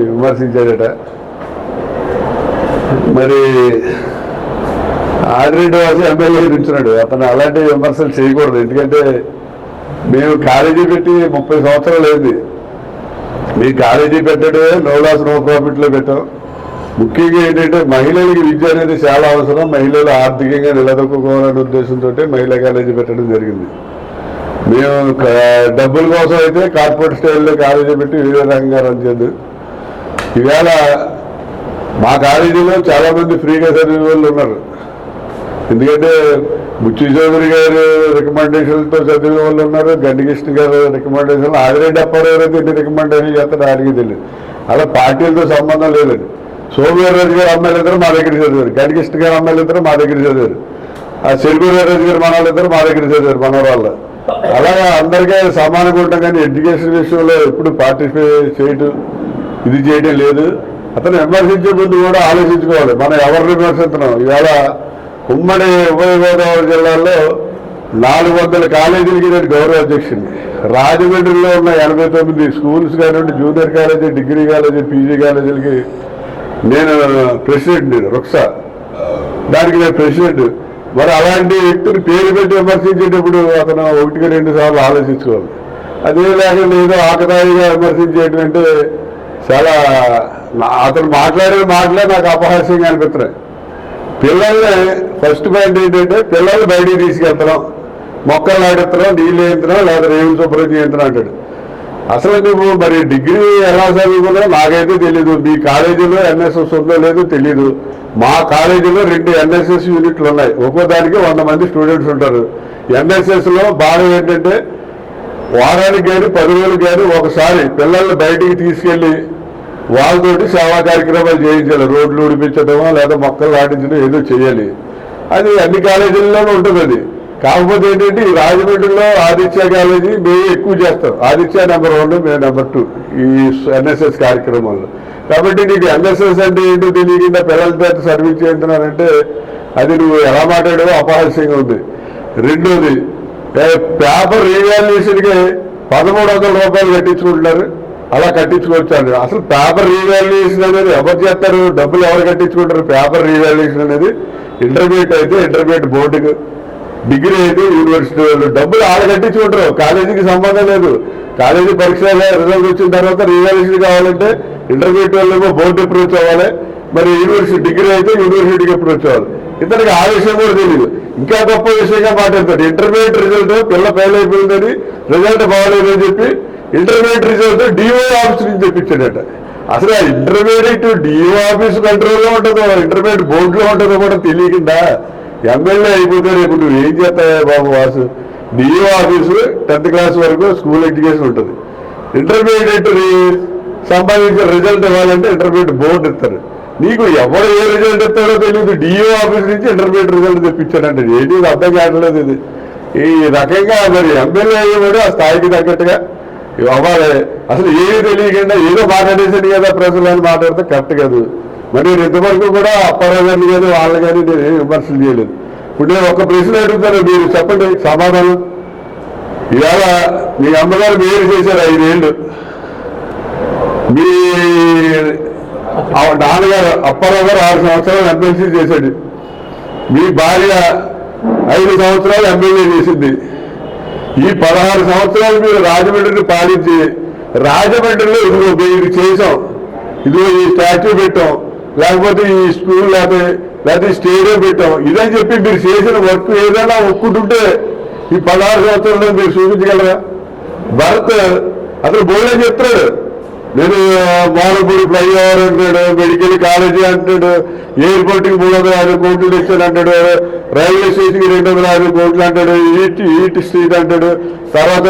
విమర్శించాడట. మరి ఆదిరెడ్డి వాసి ఎమ్మెల్యే నిల్చున్నాడు అతను అలాంటి విమర్శలు చేయకూడదు. ఎందుకంటే మేము కాలేజీ పెట్టి ముప్పై సంవత్సరాలు అయింది. మీ కాలేజీ పెట్టడమే నో లాస్ నో ప్రాఫిట్లో పెట్టాం. ముఖ్యంగా ఏంటంటే మహిళలకి విద్య అనేది చాలా అవసరం. మహిళలు ఆర్థికంగా నిలదొక్కుకోవాలనే ఉద్దేశంతో మహిళా కాలేజీ పెట్టడం జరిగింది. మేము డబ్బుల కోసం అయితే కార్పొరేట్ స్టైల్లో కాలేజీ పెట్టి వివిధ రకంగా రన్ చేద్దాం. ఈవేళ మా కాలేజీలో చాలా మంది ఫ్రీగా చదివే వాళ్ళు ఉన్నారు. ఎందుకంటే బుచ్చి చౌదరి గారు రికమెండేషన్తో చదివిన వాళ్ళు ఉన్నారు గండికృష్ణ గారు రికమెండేషన్ ఆదిరెడ్డి అప్పారావు గారు ఎన్ని రికమెండేషన్ చేస్తారు ఆడికి తెలియదు. అలా పార్టీలతో సంబంధం లేదండి. సోమవీర్రాజు గారు అమ్మాయిలు ఇద్దరు మా దగ్గర చదివారు. గండికృష్ణ గారు అమ్మాయిలు ఇద్దరు మా దగ్గర చదివారు. ఆ చెరుకురాజు గారు మన వాళ్ళిద్దరు మా దగ్గర చదివారు మన వాళ్ళు అలాగే అందరికీ సమానంగా ఉంటాం కానీ ఎడ్యుకేషన్ విషయంలో ఎప్పుడు పార్టిసిపేట్ చేయటం ఇది చేయడం లేదు. అతను విమర్శించే ముందు కూడా ఆలోచించుకోవాలి. మనం ఎవరిని విమర్శిస్తున్నాం? ఇవాళ ఉమ్మడి ఉభయ గోదావరి జిల్లాలో నాలుగు వందల కాలేజీలకి నేను గౌరవ అధ్యక్షుడిని. రాజమండ్రిలో ఉన్న ఎనభై తొమ్మిది స్కూల్స్ కానివ్వండి junior college degree college PG కాలేజీలకి నేను ప్రెసిడెంట్ నేను రుక్సా. దానికి నేను ప్రెసిడెంట్. మరి అలాంటి వ్యక్తులు పేరు పెట్టి విమర్శించేటప్పుడు అతను ఒకటికి రెండు సార్లు ఆలోచించుకోవాలి. అదే లేకుండా ఏదో ఆకతాయిగా విమర్శించేయడం అంటే చాలా అతను మాట్లాడే మాటలే నాకు అపహాస్యంగా అనిపిస్తున్నాయి. పిల్లల్ని ఫస్ట్ పాయింట్ ఏంటంటే పిల్లల్ని బయటికి తీసుకెళ్తున్నాం. మొక్కలు నాటెత్తడం నీళ్ళు వేయించడం లేదా రేవులు శుభ్రం చేయించడం అంటాడు. అసలు నువ్వు మరి డిగ్రీ ఎలా చదువుకున్నావు నాకైతే తెలీదు. మీ కాలేజీలో ఎన్ఎస్ఎస్ ఉందో లేదో తెలీదు. మా కాలేజీలో రెండు ఎన్ఎస్ఎస్ యూనిట్లు ఉన్నాయి. ఒక్కో దానికి వంద మంది స్టూడెంట్స్ ఉంటారు. ఎన్ఎస్ఎస్లో బాగా ఏంటంటే వారానికి కానీ పది రోజులు కానీ ఒకసారి పిల్లల్ని బయటికి తీసుకెళ్ళి వాళ్ళతోటి సేవా కార్యక్రమాలు చేయించాలి. రోడ్లు ఉడిపించడమో లేదా మొక్కలు నాటించడం ఏదో చేయాలి. అది అన్ని కాలేజీల్లోనూ ఉంటుంది అది కాకపోతే ఏంటంటే ఈ రాజమండ్రిలో ఆదిత్య కాలేజీ మేము ఎక్కువ చేస్తాం. ఆదిత్య నెంబర్ వన్ మేము నెంబర్ టూ ఈ ఎన్ఎస్ఎస్ కార్యక్రమంలో కాబట్టి నీకు ఎన్ఎస్ఎస్ అంటే ఏంటో తెలియకుండా పిల్లలతో సర్వీస్ చేస్తున్నానంటే అది నువ్వు ఎలా మాట్లాడావో అపహాస్యంగా ఉంది. రెండోది పేపర్ రీవాల్యుయేషన్కి పదమూడు వందల రూపాయలు కట్టించుకుంటున్నారు. అలా కట్టించుకోవచ్చాను అసలు పేపర్ రీవాల్యుయేషన్ అనేది ఎవరు చేస్తారు? డబ్బులు ఎవరు కట్టించుకుంటారు? పేపర్ రీవాల్యుయేషన్ అనేది ఇంటర్మీడియట్ అయితే ఇంటర్మీడియట్ బోర్డుకు డిగ్రీ అయితే యూనివర్సిటీ వాళ్ళు డబ్బులు ఆడ కట్టించుకుంటారు. కాలేజీకి సంబంధం లేదు. కాలేజీ పరీక్ష రిజల్ట్ వచ్చిన తర్వాత రీవాల్యుయేషన్ కావాలంటే ఇంటర్మీడియట్ వాళ్ళేమో బోర్డు అప్రోచ్ అవ్వాలి. మరి యూనివర్సిటీ డిగ్రీ అయితే యూనివర్సిటీకి అప్రోచ్ అవ్వాలి. ఇతనికి ఆ విషయం కూడా తెలియదు ఇంకా గొప్ప విషయంగా మాట్లాడతాడు. ఇంటర్మీడియట్ రిజల్ట్ పిల్ల ఫెయిల్ అయిపోయిందని రిజల్ట్ బాగలేదని చెప్పి ఇంటర్మీడియట్ రిజల్ట్ డిఓ ఆఫీస్ నుంచి తెప్పించాడట. అసలు ఆ ఇంటర్మీడియట్ డిఓ ఆఫీస్ కంట్రోల్లో ఉంటుందో ఇంటర్మీడియట్ బోర్డులో ఉంటుందో కూడా తెలియకుండా ఎమ్మెల్యే అయిపోతే రేపు నువ్వు ఏం చేస్తావా బాబు Vasu? DO office tenth class వరకు స్కూల్ ఎడ్యుకేషన్ ఉంటుంది. ఇంటర్మీడియట్ సంబంధించిన రిజల్ట్ ఇవ్వాలంటే ఇంటర్మీడియట్ బోర్డు ఇస్తారు. నీకు ఎవరు ఏ రిజల్ట్ ఇస్తాడో తెలియదు డిఓ ఆఫీస్ నుంచి ఇంటర్మీడియట్ రిజల్ట్ తెప్పించాడంటే. ఏంటి ఇది అర్థం కావట్లేదు ఇది. ఈ రకంగా మరి ఎమ్మెల్యే అయ్యేవాడు ఆ స్థాయికి తగ్గట్టుగా అవ్వాలి. అసలు ఏమీ తెలియకుండా ఏదో మాట్లాడేసాడు కదా ప్రజలు అని మాట్లాడితే కరెక్ట్ కాదు. మరి నేను ఇంతవరకు కూడా అప్పారావు కానీ వాళ్ళు కానీ నేను విమర్శలు చేయలేదు. ఇప్పుడు నేను ఒక ప్రశ్న అడుగుతాను మీరు చెప్పండి. సమాధానం? ఇవాళ మీ అమ్మగారు మేలు చేశారు ఐదేళ్ళు. మీ నాన్నగారు అప్పారావు గారు ఆరు సంవత్సరాలు ఎంపీసీ చేశాడు. మీ భార్య ఐదు సంవత్సరాలు ఎమ్మెల్యే చేసింది. ఈ పదహారు సంవత్సరాలు మీరు రాజమండ్రిని పాలించి రాజమండ్రిలో ఇదిగో ఇది చేసాం ఇదిగో ఈ స్టాచ్యూ పెట్టాం. లేకపోతే ఈ స్కూల్ లేకపోతే లేకపోతే ఈ స్టేడియం పెట్టాం. ఇదని చెప్పి మీరు చేసిన వర్క్ ఏదైనా ఒప్పుకుంటుంటే ఈ పదహారు సంవత్సరాల్లో మీరు చూపించగలరా? భరత్ అతను బోలే చెప్తాడు నేను మానపూడి ఫ్లైఓవర్ అంటాడు మెడికల్ కాలేజీ అంటాడు ఎయిర్పోర్ట్కి మూడు వందల యాభై కోట్లు తెచ్చాడు అంటాడు రైల్వే స్టేషన్కి రెండు వందల యాభై కోట్లు అంటాడు ఈట్ ఈట్ స్ట్రీట్ అంటాడు తర్వాత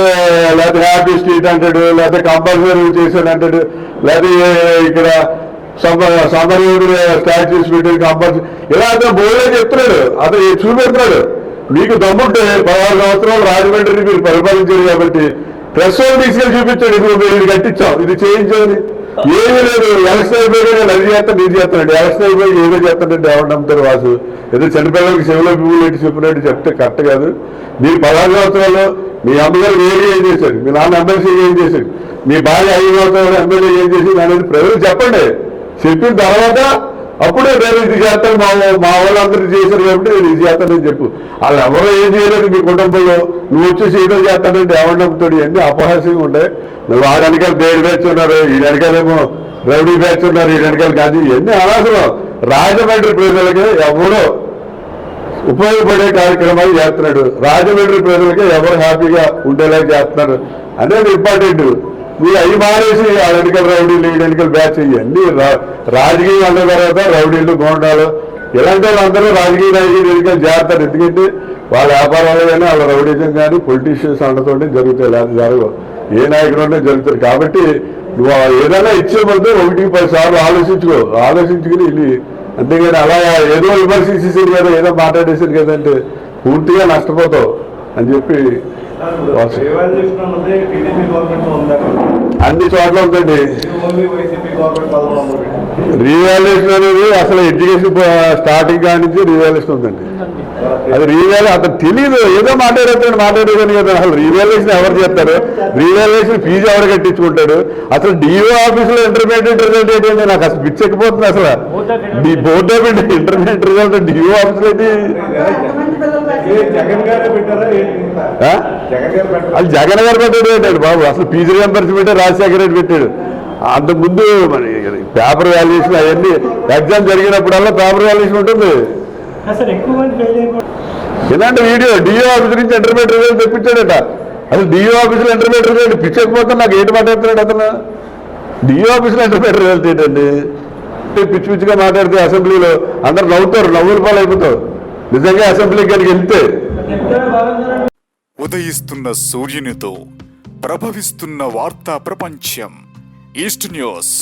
లేకపోతే హ్యాపీ స్ట్రీట్ అంటాడు లేకపోతే కంపల్సరీ చేశాడు అంటాడు లేకపోతే ఇక్కడ సమరూరు స్టాచ్యూస్ పెట్టాడు కంపల్సరీ. ఇలా అతను బోర్డే చెప్తున్నాడు అతను చూపెడుతున్నాడు. మీకు దమ్ముంటే పదహారు సంవత్సరాలు రాజమండ్రిని మీరు పరిపాలించారు కాబట్టి ప్రెస్ వాళ్ళు తీసుకెళ్ళి చూపించాడు ఇది మీరు ఇది కట్టించాం ఇది చేయించామని. ఏమీ లేదు ఎలక్షన్ అయిపోయి అది చేస్తాను ఇది చేస్తానండి ఎలక్షన్ అయిపోయి ఏదో చేస్తానండి ఎవరు నమ్ముతారు వాసు? ఏదో చనిపోయినకి చెవిలో పువ్వులు ఎట్టి చెప్పినట్టు చెప్తే కరెక్ట్ కాదు. మీరు పదహారు సంవత్సరాలు మీ అమ్మగారు వేరే ఏం చేశారు? మీ నాన్న ఎమ్మెల్సీ ఏం చేశారు మీ భార్య ఐదు సంవత్సరాలు ఎమ్మెల్యే ఏం చేసింది అనేది ప్రజలు చెప్పండి. చెప్పిన తర్వాత అప్పుడే నేను ఇది చేస్తాను మా మా వాళ్ళందరూ చేశారు కాబట్టి నేను ఇది చేస్తానని చెప్పు. వాళ్ళు ఎవరో ఏం చేయలేదు మీ కుటుంబంలో. నువ్వు వచ్చేసి ఏదో చేస్తానంటే ఎవరు నమ్ముతాడు? అపహాస్యంగా ఉంటాయి. నువ్వు వాడి వెనకాల దేడి బ్యాచ్ ఉన్నారు ఈ వెనకాలేమో రౌడీ బ్యాచ్ ఉన్నారు ఈ వెనకాల గాంధీ ఇవన్నీ అనవసరం. రాజమండ్రి ప్రజలకి ఎవరో ఉపయోగపడే కార్యక్రమాలు చేస్తున్నాడు. రాజమండ్రి ప్రజలకి ఎవరు హ్యాపీగా ఉండేలా చేస్తున్నారు అనేది ఇంపార్టెంట్. మీరు అవి మానేసి ఆ ఎన్నికల రౌడీలు ఎన్నికలు ఎన్నికల బ్యాచ్ ఇవన్నీ రా- రాజకీయం అన్న తర్వాత రౌడీలు గోండాలు ఇలాంటి వాళ్ళందరూ రాజకీయ నాయకులు ఎన్నికలు చేస్తారు ఎందుకంటే వాళ్ళ వ్యాపారాలు కానీ వాళ్ళ రౌడీజం కానీ పొలిటీషియన్స్ అండతోనే జరుగుతాయి లేదా జరగవు. ఏ నాయకుడు జరుగుతారు. కాబట్టి నువ్వు ఏదైనా ఇచ్చే ముందు ఒకటి పది సార్లు ఆలోచించుకో. ఆలోచించుకుని వెళ్ళి అంతేగాని అలా ఏదో విమర్శించేసారు కదా ఏదో మాట్లాడేసారు కదంటే పూర్తిగా నష్టపోతావు అని చెప్పి అన్ని చోట్ల ఉందండి. రీవాల్యుయేషన్ అనేది అసలు ఎడ్యుకేషన్ స్టార్టింగ్ కాడి నుంచి రీవాల్యుయేషన్ ఉందండి. అది రీవాల్యూ అతను తెలియదు ఏదో మాట్లాడేస్తాడు మాట్లాడేదని కదా అసలు రీవాల్యుయేషన్ ఎవరు చేస్తారు? రీవాల్యుయేషన్ ఫీజు ఎవరు కట్టించుకుంటాడు అసలు డిఓ ఆఫీసులో ఇంటర్మీడియట్ రిజల్ట్ ఏంటంటే నాకు అసలు పిచ్చెక్కిపోతుంది అసలు. The board of intermediate result DO ఆఫీసులో అయితే ఏ జగన్ గారే పెట్టారా ఏంటి? ఆ? జగన్ గారు పెట్టారా? అది జగన్ గారు పెట్టాడు ఏంటండి బాబు? అసలు ఫీజు రియంబర్స్మెంట్ రాజశేఖర రెడ్డి పెట్టాడు. అంతకుముందు మరి పేపర్ వాల్యుయేషన్ అవన్నీ ఎగ్జామ్ జరిగినప్పుడల్లా పేపర్ వాల్యుయేషన్ ఉంటుంది. ఇలాంటి వీడియో డిఓ ఆఫీస్ నుంచి ఇంటర్మీడియట్ రిజల్ట్ తెప్పించాడట. అసలు డిఓ ఆఫీసులో ఇంటర్మీడియట్ రిజల్ట్ పిచ్చకపోతే నాకు ఏంటి మాట్లాడుతున్నాడు అతను? డిఓ ఆఫీసులో ఇంటర్మీడియట్ రిజల్ట్ ఏంటండి? పిచ్చి పిచ్చిగా మాట్లాడితే అసెంబ్లీలో అందరు నవ్వుతారు నవ్వుల పాలు అయిపోతావు నిజంగా అసెంబ్లీ గారికి వెళ్తే ఉదయిస్తున్న సూర్యునితో ప్రభవిస్తున్న వార్తా ప్రపంచం ఈస్ట్ న్యూస్.